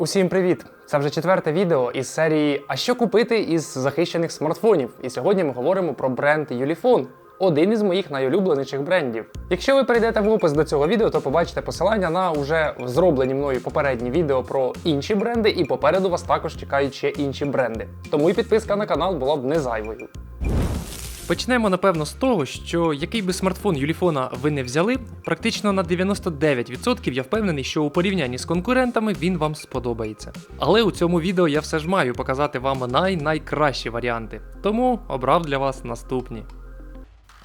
Усім привіт! Це вже четверте відео із серії А що купити із захищених смартфонів? І сьогодні ми говоримо про бренд Юліфон, один із моїх найулюбленіших брендів. Якщо ви перейдете в опис до цього відео, то побачите посилання на вже зроблені мною попередні відео про інші бренди, і попереду вас також чекають ще інші бренди. Тому і підписка на канал була б не зайвою. Почнемо напевно з того, що який би смартфон Юліфона ви не взяли, практично на 99% я впевнений, що у порівнянні з конкурентами він вам сподобається. Але у цьому відео я все ж маю показати вам най-найкращі варіанти, тому обрав для вас наступні.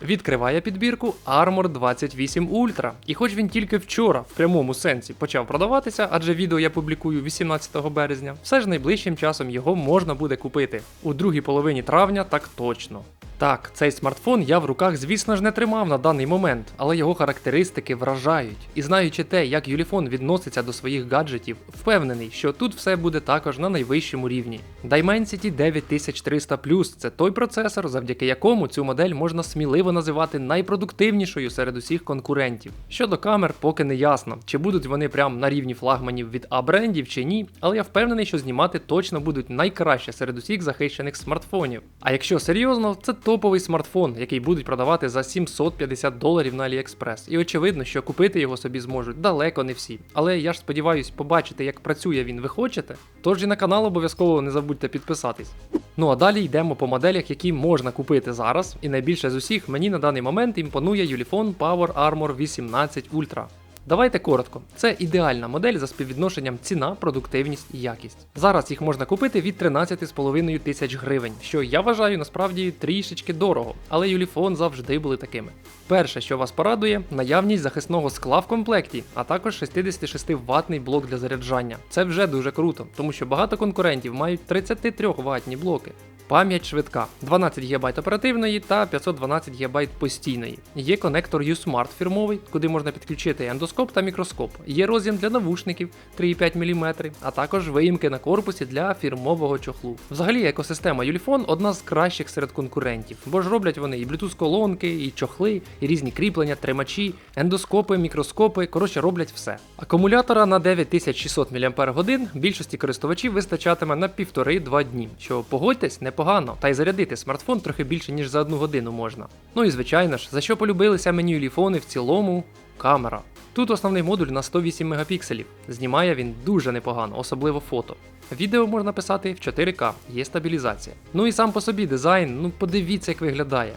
Відкриває підбірку Armor 28 Ultra. І хоч він тільки вчора, в прямому сенсі, почав продаватися, адже відео я публікую 18 березня, все ж найближчим часом його можна буде купити. У другій половині травня так точно. Так, цей смартфон я в руках, звісно ж, не тримав на даний момент, але його характеристики вражають. І знаючи те, як Юліфон відноситься до своїх гаджетів, впевнений, що тут все буде також на найвищому рівні. Dimensity 9300 це той процесор, завдяки якому цю модель можна сміливо називати найпродуктивнішою серед усіх конкурентів. Щодо камер, поки не ясно, чи будуть вони прям на рівні флагманів від А-брендів чи ні, але я впевнений, що знімати точно будуть найкраще серед усіх захищених смартфонів. А якщо серйозно, це топовий смартфон, який будуть продавати за 750 доларів на AliExpress. І очевидно, що купити його собі зможуть далеко не всі. Але я ж сподіваюсь побачити, як працює він ви хочете. Тож і на канал обов'язково не забудьте підписатись. Ну а далі йдемо по моделях, які можна купити зараз. І найбільше з усіх мені на даний момент імпонує Ulefone Power Armor 18 Ultra. Давайте коротко. Це ідеальна модель за співвідношенням ціна, продуктивність і якість. Зараз їх можна купити від 13,5 тисяч гривень, що я вважаю насправді трішечки дорого, але Юліфон завжди були такими. Перше, що вас порадує, наявність захисного скла в комплекті, а також 66 ватний блок для заряджання. Це вже дуже круто, тому що багато конкурентів мають 33 ватні блоки. Пам'ять швидка, 12 ГБ оперативної та 512 ГБ постійної. Є конектор U-Smart фірмовий, куди можна підключити ендоскоп та мікроскоп. Є роз'єм для навушників 3,5 мм, а також виїмки на корпусі для фірмового чохлу. Взагалі, екосистема Ulefone одна з кращих серед конкурентів, бо ж роблять вони і Bluetooth колонки, і чохли, і різні кріплення, тримачі, ендоскопи, мікроскопи. Коротше, роблять все. Акумулятора на 9600 мАч більшості користувачів вистачатиме на 1,5-2 дні, що погодьтесь, непогано, та й зарядити смартфон трохи більше, ніж за одну годину можна. Ну і звичайно ж, за що полюбилися мені Ulefone в цілому камера. Тут основний модуль на 108 мегапікселів. Знімає він дуже непогано, особливо фото. Відео можна писати в 4К, є стабілізація. Ну і сам по собі дизайн, ну подивіться, як виглядає.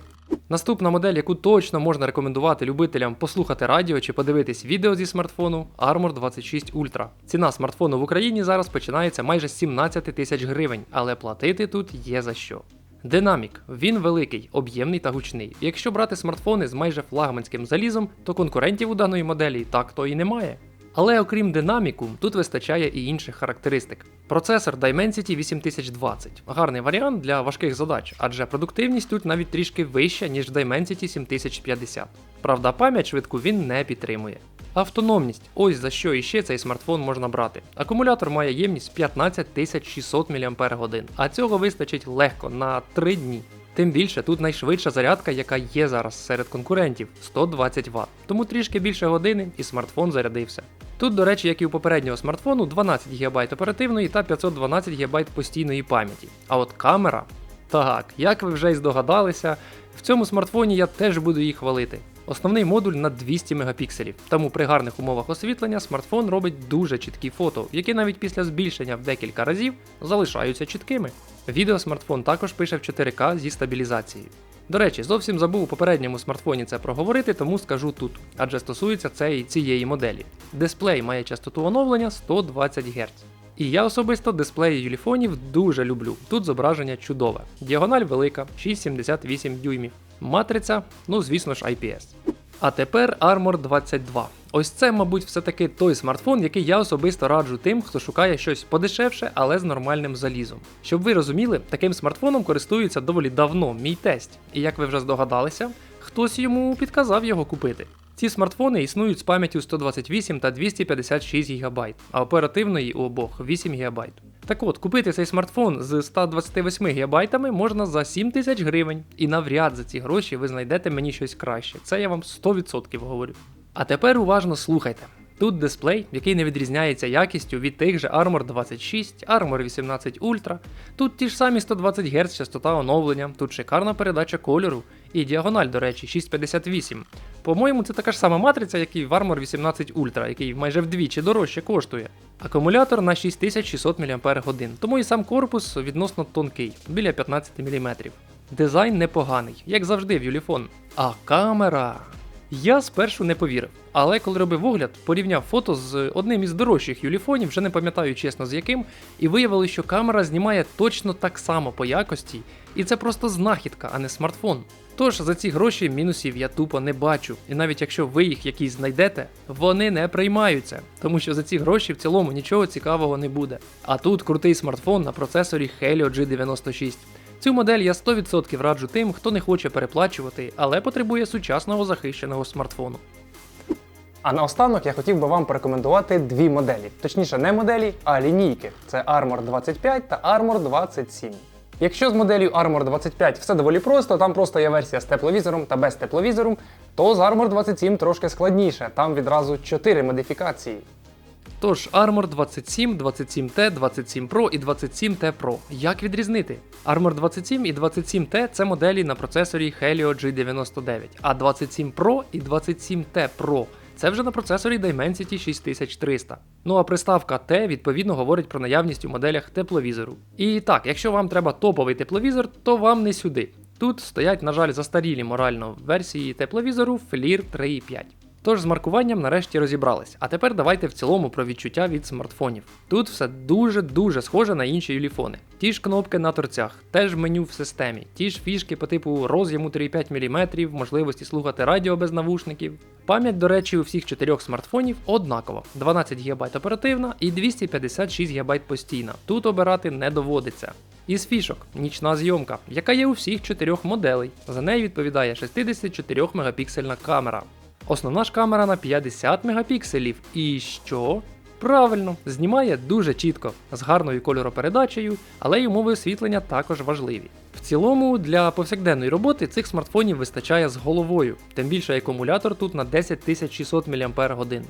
Наступна модель, яку точно можна рекомендувати любителям послухати радіо чи подивитись відео зі смартфону Armor 26 Ultra. Ціна смартфону в Україні зараз починається майже 17 тисяч гривень, але платити тут є за що. Динамік. Він великий, об'ємний та гучний. Якщо брати смартфони з майже флагманським залізом, то конкурентів у даної моделі так то і немає. Але окрім динаміку, тут вистачає і інших характеристик. Процесор Dimensity 8020 гарний варіант для важких задач, адже продуктивність тут навіть трішки вища, ніж в Dimensity 7050. Правда, пам'ять швидку він не підтримує. Автономність ось за що іще цей смартфон можна брати. Акумулятор має ємність 15600 мАч, а цього вистачить легко на 3 дні. Тим більше тут найшвидша зарядка, яка є зараз серед конкурентів 120 Вт. Тому трішки більше години і смартфон зарядився. Тут, до речі, як і у попереднього смартфону, 12 ГБ оперативної та 512 ГБ постійної пам'яті. А от камера. Так, як ви вже й здогадалися, в цьому смартфоні я теж буду її хвалити. Основний модуль на 200 мегапікселів, тому при гарних умовах освітлення смартфон робить дуже чіткі фото, які навіть після збільшення в декілька разів залишаються чіткими. Відео смартфон також пише в 4К зі стабілізацією. До речі, зовсім забув у попередньому смартфоні це проговорити, тому скажу тут, адже стосується це і цієї моделі. Дисплей має частоту оновлення 120 Гц. І я особисто дисплеї юліфонів дуже люблю. Тут зображення чудове. Діагональ велика, 6,78 дюймів. Матриця, ну звісно ж, IPS. А тепер Armor 22. Ось це, мабуть, все-таки той смартфон, який я особисто раджу тим, хто шукає щось подешевше, але з нормальним залізом. Щоб ви розуміли, таким смартфоном користується доволі давно мій тесть. І як ви вже здогадалися, хтось йому підказав його купити. Ці смартфони існують з пам'яттю 128 та 256 ГБ, а оперативної у обох 8 ГБ. Так от, купити цей смартфон з 128 ГБ можна за 7 тисяч гривень, і навряд за ці гроші ви знайдете мені щось краще. Це я вам 100% говорю. А тепер уважно слухайте. Тут дисплей, який не відрізняється якістю від тих же Armor 26, Armor 18 Ultra. Тут ті ж самі 120 Гц частота оновлення, тут шикарна передача кольору і діагональ, до речі, 658. По-моєму, це така ж сама матриця, як і в Armor 18 Ultra, який майже вдвічі дорожче коштує. Акумулятор на 6600 мАч, тому і сам корпус відносно тонкий, біля 15 мм. Дизайн непоганий, як завжди в Юліфон. А камера. Я спершу не повірив, але коли робив огляд, порівняв фото з одним із дорожчих юліфонів, вже не пам'ятаю чесно з яким, і виявилося, що камера знімає точно так само по якості, і це просто знахідка, а не смартфон. Тож за ці гроші мінусів я тупо не бачу, і навіть якщо ви їх якісь знайдете, вони не приймаються, тому що за ці гроші в цілому нічого цікавого не буде. А тут крутий смартфон на процесорі Helio G96. Цю модель я 100% раджу тим, хто не хоче переплачувати, але потребує сучасного захищеного смартфону. А наостанок я хотів би вам порекомендувати дві моделі. Точніше, не моделі, а лінійки. Це Armor 25 та Armor 27. Якщо з моделлю Armor 25 все доволі просто, там просто є версія з тепловізором та без тепловізору, то з Armor 27 трошки складніше, там відразу 4 модифікації. Тож Armor 27, 27T, 27 Pro і 27T Pro. Як відрізнити? Armor 27 і 27T це моделі на процесорі Helio G99, а 27 Pro і 27T Pro це вже на процесорі Dimensity 6300. Ну а приставка T відповідно говорить про наявність у моделях тепловізору. І так, якщо вам треба топовий тепловізор, то вам не сюди. Тут стоять, на жаль, застарілі морально версії тепловізору FLIR 3.5. Тож з маркуванням нарешті розібрались. А тепер давайте в цілому про відчуття від смартфонів. Тут все дуже-дуже схоже на інші юліфони. Ті ж кнопки на торцях, теж меню в системі, ті ж фішки по типу роз'єму 3,5 мм, можливості слухати радіо без навушників. Пам'ять, до речі, у всіх чотирьох смартфонів однакова: 12 ГБ оперативна і 256 ГБ постійна. Тут обирати не доводиться. Із фішок нічна зйомка, яка є у всіх чотирьох моделей. За нею відповідає 64 мегапіксельна камера. Основна ж камера на 50 мегапікселів. І що? Правильно, знімає дуже чітко, з гарною кольоропередачею, але й умови освітлення також важливі. В цілому, для повсякденної роботи цих смартфонів вистачає з головою, тим більше акумулятор тут на 10600 мАч.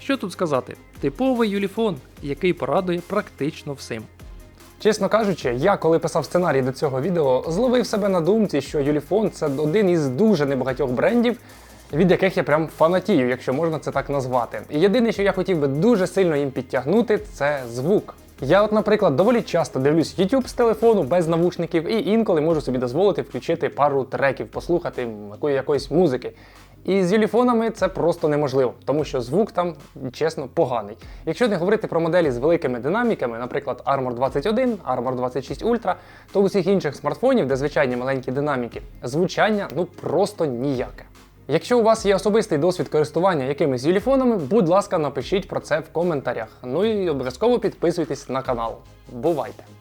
Що тут сказати? Типовий юліфон, який порадує практично всім. Чесно кажучи, я коли писав сценарій до цього відео, зловив себе на думці, що Юліфон це один із дуже небагатьох брендів, від яких я прям фанатію, якщо можна це так назвати. І єдине, що я хотів би дуже сильно їм підтягнути, це звук. Я, от, наприклад, доволі часто дивлюсь YouTube з телефону без навушників, і інколи можу собі дозволити включити пару треків, послухати якої, якоїсь музики. І з юліфонами це просто неможливо, тому що звук там, чесно, поганий. Якщо не говорити про моделі з великими динаміками, наприклад, Armor 21, Armor 26 Ultra, то у всіх інших смартфонів, де звичайні маленькі динаміки, звучання ну просто ніяке. Якщо у вас є особистий досвід користування якимись юліфонами, будь ласка, напишіть про це в коментарях. Ну і обов'язково підписуйтесь на канал. Бувайте!